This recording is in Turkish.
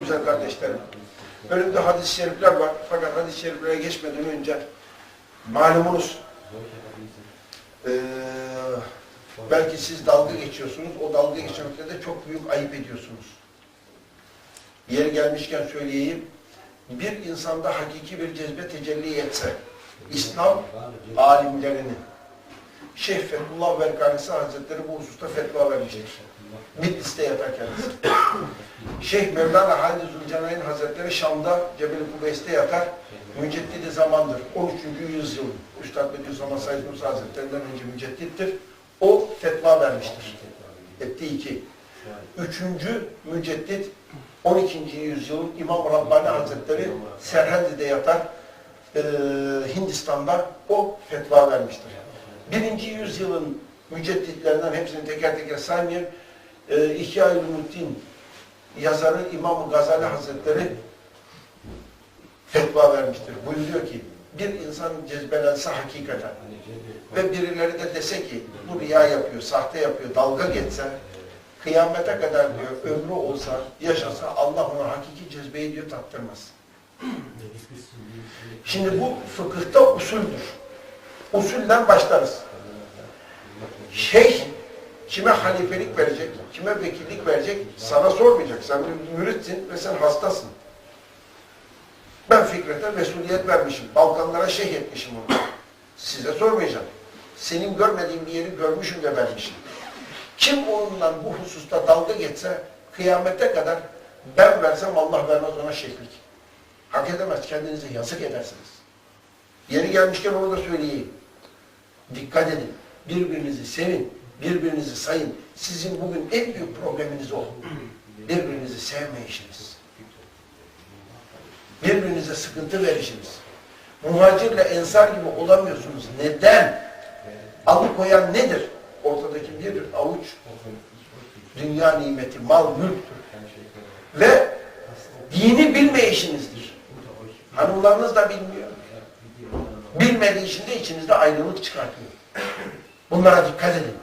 güzel kardeşlerim. Önümde hadis-i şerifler var. Fakat hadis-i şeriflere geçmeden önce malumunuz eee, belki siz dalga geçiyorsunuz. O dalga geçmekte de çok büyük ayıp ediyorsunuz. Yeri gelmişken söyleyeyim. Bir insanda hakiki bir cezbe tecelli etse, İslam alimlerini, Şeyh Fethullah Verkanisi Hazretleri bu hususta fetva vermiştir. Bitlis'te yatar kendisi. Şeyh Mevlana Halid Zülcenayn Hazretleri Şam'da Cebel-i Kubeys'te yatar. Müceddidi zamandır. 13. yüzyıl. Üstad Bediüzzaman Said Nursi Hazretlerinden önce müceddittir. O fetva vermiştir. Etti iki. Üçüncü müceddit 12. yüzyılın İmam Rabbani Hazretleri Serhendi'de yatar. Ee, Hindistan'da o fetva vermiştir. Birinci yüzyılın mücedditlerinden hepsini teker teker saymayayım. Ee, İhya-ül Muddin yazarı İmam Gazali Hazretleri fetva vermiştir. Buyuruyor ki bir insan cezbelense hakikaten ve birileri de dese ki bu riya yapıyor, sahte yapıyor, dalga geçse kıyamete kadar diyor ömrü olsa, yaşasa Allah ona hakiki cezbeyi diyor tattırmaz. Şimdi bu fıkıhta usuldür. Usulden başlarız. Şeyh kime halifelik verecek, kime vekillik verecek sana sormayacak. Sen bir müritsin ve sen hastasın. Ben Fikret'e mesuliyet vermişim. Balkanlara şeyh etmişim onu. Size sormayacağım. Senin görmediğin bir yeri görmüşüm de vermişim. Kim onunla bu hususta dalga geçse kıyamete kadar ben versem Allah vermez ona şeyhlik. Hak edemez. Kendinize yazık edersiniz. Yeri gelmişken onu da söyleyeyim. Dikkat edin. Birbirinizi sevin. Birbirinizi sayın. Sizin bugün en büyük probleminiz o. Birbirinizi sevmeyişiniz. Birbirinize sıkıntı verişiniz. Muhacirle ensar gibi olamıyorsunuz. Neden? Alıkoyan nedir? Ortadaki bir avuç dünya nimeti, mal, mülktür. Ve dini bilmeyişinizdir. Hanımlarınız da bilmiyor. Bilmediği için de içinizde ayrılık çıkartıyor. Bunlara dikkat edin.